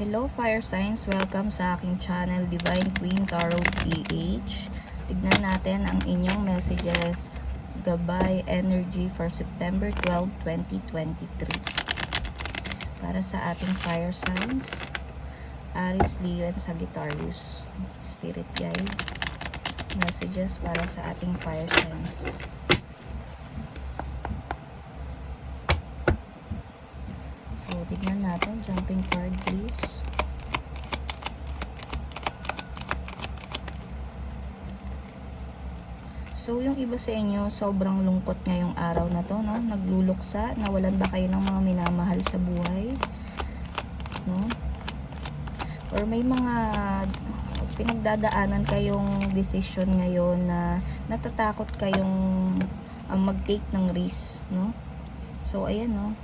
Hello Fire Signs! Welcome sa aking channel Divine Queen Tarot PH. Tignan natin ang inyong messages. Gabay Energy for September 12, 2023. Para sa ating Fire Signs. Aries, Leo, and Sagittarius. Spirit Guide. Messages para sa ating Fire Signs. So, tignan natin. Jumping card, please. So, yung iba sa inyo, sobrang lungkot ngayong araw na to, no? Nagluluksa, nawalan ba kayo ng mga minamahal sa buhay? No? Or may mga pinagdadaanan kayong decision ngayon na natatakot kayong um, mag-take ng risk, no? So, ayan, no?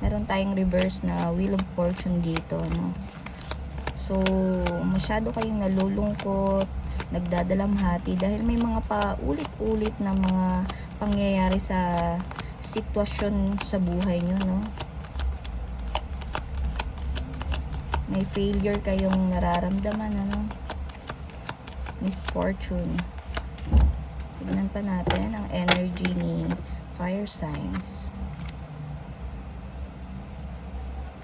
Meron tayong reverse na wheel of fortune dito no? So masyado kayong nalulungkot nagdadalamhati dahil may mga paulit-ulit na mga pangyayari sa sitwasyon sa buhay nyo no? May failure kayong nararamdaman ano? Misfortune tignan pa natin ang energy ni fire signs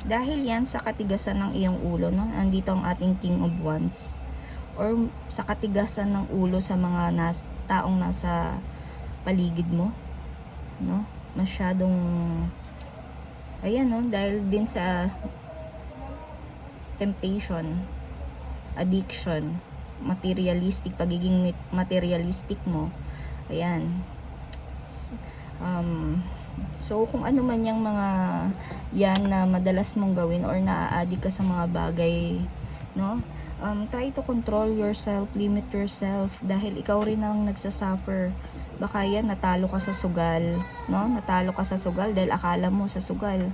dahil yan sa katigasan ng iyong ulo, no? Andito ang ating King of Wands. Or sa katigasan ng ulo sa mga nas, taong nasa paligid mo, no? Masyadong ayan, no? Dahil din sa temptation, addiction, materialistic, pagiging materialistic mo. Ayan. Um, So, kung ano man yung mga yan na madalas mong gawin or naa-addict ka sa mga bagay, no? Um, try to control yourself, limit yourself dahil ikaw rin ang nagsasuffer. Baka yan, natalo ka sa sugal, no? Natalo ka sa sugal dahil akala mo sa sugal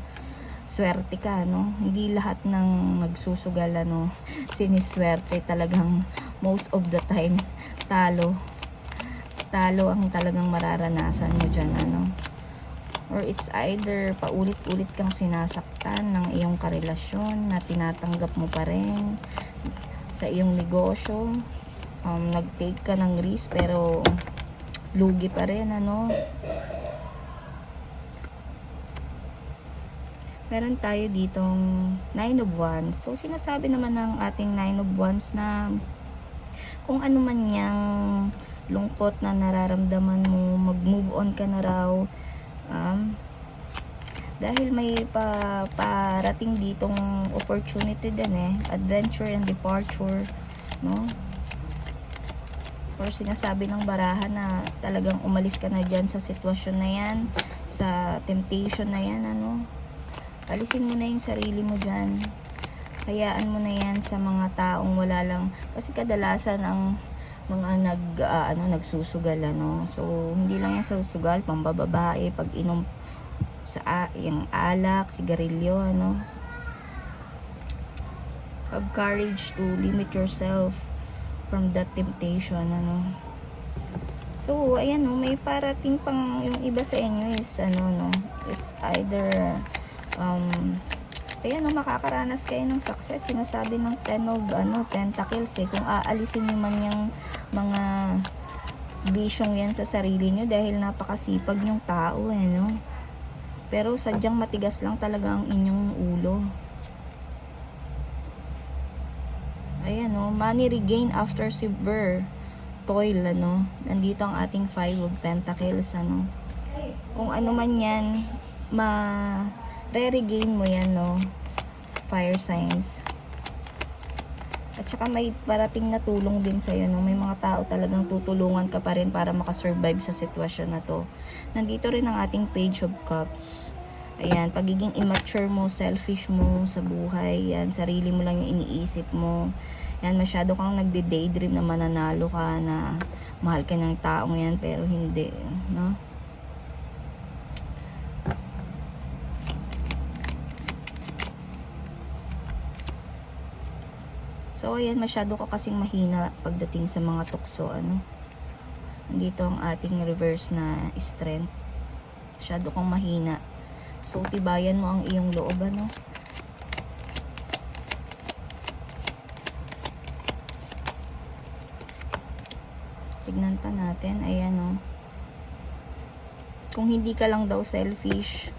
swerte ka, no? Hindi lahat ng nagsusugal, ano, siniswerte talagang most of the time talo. Talo ang talagang mararanasan mo dyan, ano? Or it's either paulit-ulit kang sinasaktan ng iyong karelasyon na tinatanggap mo pa rin sa iyong negosyo. Um, nag-take ka ng risk pero lugi pa rin ano? Meron tayo ditong 9 of Wands. So sinasabi naman ng ating 9 of Wands na kung ano man niyang lungkot na nararamdaman mo mag-move on ka na raw um, dahil may pa, parating ditong opportunity din eh. Adventure and departure no? Or sinasabi ng barahan na talagang umalis ka na dyan sa sitwasyon na yan sa temptation na yan ano? Alisin mo na yung sarili mo dyan. Hayaan mo na yan sa mga taong wala lang. Kasi kadalasan ang mga nag uh, ano nagsusugal ano. So hindi lang yan sa sugal pambababae pag inom sa yung alak sigarilyo ano. Have courage to limit yourself from that temptation ano. So ayan no may parating pang yung iba sa inyo is ano no it's either um ayan no, makakaranas kayo ng success. Sinasabi ng 10 of ano, pentacles eh. Kung aalisin nyo man yung mga bisyong yan sa sarili nyo dahil napakasipag yung tao eh, no? Pero sadyang matigas lang talaga ang inyong ulo. Ayan, no? Money regain after severe toil, ano? Nandito ang ating 5 of pentacles, ano? Kung ano man yan, ma re-regain mo yan, no? Fire signs. At saka may parating na tulong din sa'yo, no? May mga tao talagang tutulungan ka pa rin para makasurvive sa sitwasyon na to. Nandito rin ang ating page of cups. Ayan, pagiging immature mo, selfish mo sa buhay. Yan, sarili mo lang yung iniisip mo. Yan, masyado kang nagde-daydream na mananalo ka na mahal ka ng taong yan pero hindi, no? So, ayan, masyado ka kasing mahina pagdating sa mga tukso, ano. Dito ang ating reverse na strength. Masyado kang mahina. So, tibayan mo ang iyong loob, ano. Tignan pa natin. Ayan, oh. Kung hindi ka lang daw selfish,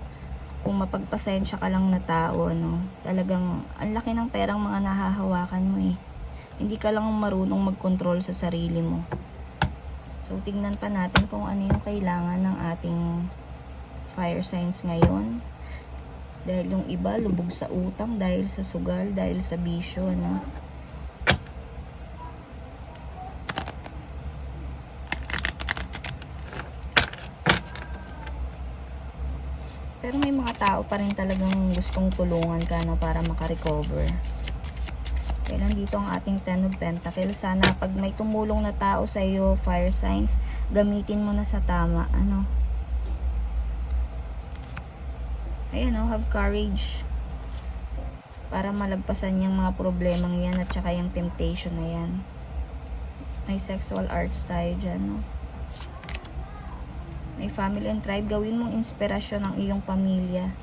kung mapagpasensya ka lang na tao, ano, talagang ang laki ng perang mga nahahawakan mo eh. Hindi ka lang marunong mag-control sa sarili mo. So, tignan pa natin kung ano yung kailangan ng ating fire signs ngayon. Dahil yung iba, lubog sa utang, dahil sa sugal, dahil sa bisyo, ano. Pero may mga tao pa rin talagang gustong tulungan ka no, para makarecover. Kaya nandito ang ating Ten of Pentacles. Sana pag may tumulong na tao sa iyo, fire signs, gamitin mo na sa tama. Ano? Ayan oh, have courage. Para malagpasan yung mga problemang yan at saka yung temptation na yan. May sexual arts tayo dyan, no? May family and tribe, gawin mong inspirasyon ang iyong pamilya,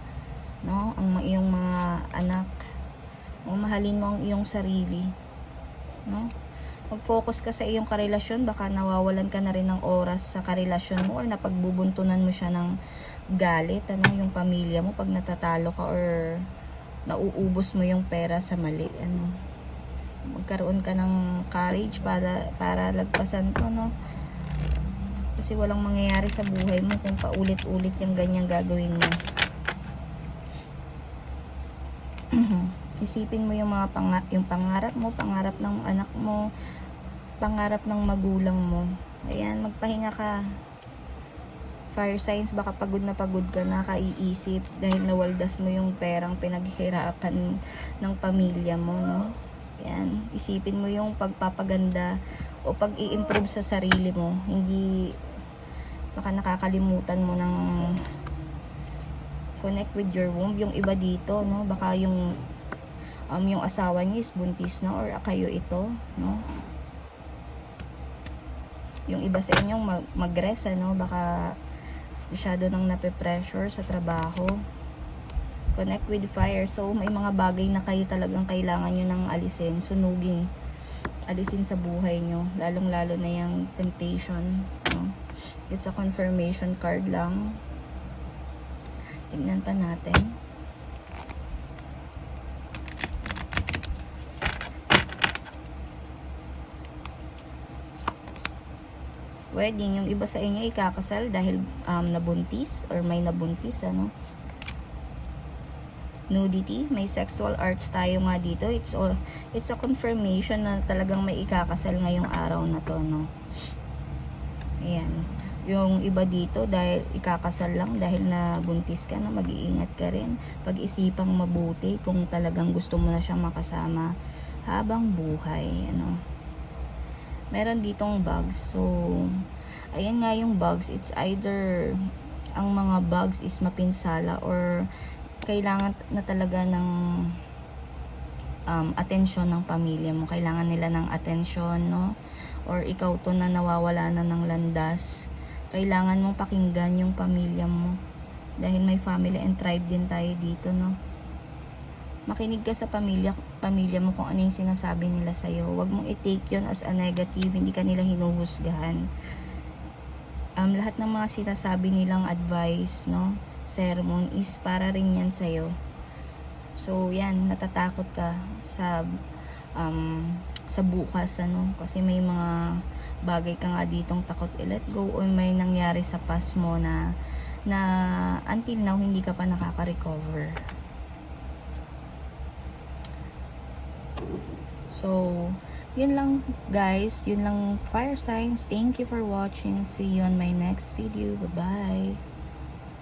no? Ang iyong mga anak. O mahalin mo ang iyong sarili, no? Mag-focus ka sa iyong karelasyon, baka nawawalan ka na rin ng oras sa karelasyon mo or napagbubuntunan mo siya ng galit, ano, yung pamilya mo pag natatalo ka or nauubos mo yung pera sa mali, ano. Magkaroon ka ng courage para para lagpasan to, no? Kasi walang mangyayari sa buhay mo kung paulit-ulit yung ganyang gagawin mo. Isipin mo yung mga panga yung pangarap mo, pangarap ng anak mo, pangarap ng magulang mo. Ayan, magpahinga ka. Fire signs, baka pagod na pagod ka na, kaiisip dahil nawaldas mo yung perang pinaghirapan ng pamilya mo, no? Ayan, isipin mo yung pagpapaganda o pag i-improve sa sarili mo. Hindi baka nakakalimutan mo ng connect with your womb. Yung iba dito no? Baka yung um, yung asawa niya is buntis na or kayo ito no? Yung iba sa inyong mag mag-rest ano baka masyado nang nape-pressure sa trabaho. Connect with fire. So may mga bagay na kayo talagang kailangan nyo nang alisin. Sunugin alisin sa buhay nyo lalong lalo na yung temptation no? It's a confirmation card lang. Tignan pa natin. Wedding, yung iba sa inyo ikakasal dahil um, nabuntis or may nabuntis, ano? Nudity, may sexual arts tayo nga dito. It's, all, it's a confirmation na talagang may ikakasal ngayong araw na to, no? Ayan. Yung iba dito, dahil ikakasal lang, dahil na buntis ka na, mag-iingat ka rin. Pag-isipang mabuti kung talagang gusto mo na siyang makasama habang buhay. Ano. Meron ditong bugs. So, ayan nga yung bugs. It's either ang mga bugs is mapinsala or kailangan na talaga ng um, atensyon ng pamilya mo. Kailangan nila ng atensyon, no? Or ikaw to na nawawala na ng landas. Kailangan mong pakinggan yung pamilya mo. Dahil may family and tribe din tayo dito, no? Makinig ka sa pamilya, pamilya mo kung ano yung sinasabi nila sa'yo. Huwag mong i-take yun as a negative. Hindi ka nila hinuhusgahan. Um, lahat ng mga sinasabi nilang advice, no? Sermon is para rin yan sa'yo. So, yan, natatakot ka sa um, sa bukas, ano, kasi may mga bagay ka nga ditong takot i-let go o may nangyari sa past mo na na until now hindi ka pa nakaka-recover. So, yun lang guys, yun lang fire signs. Thank you for watching. See you on my next video. Bye-bye.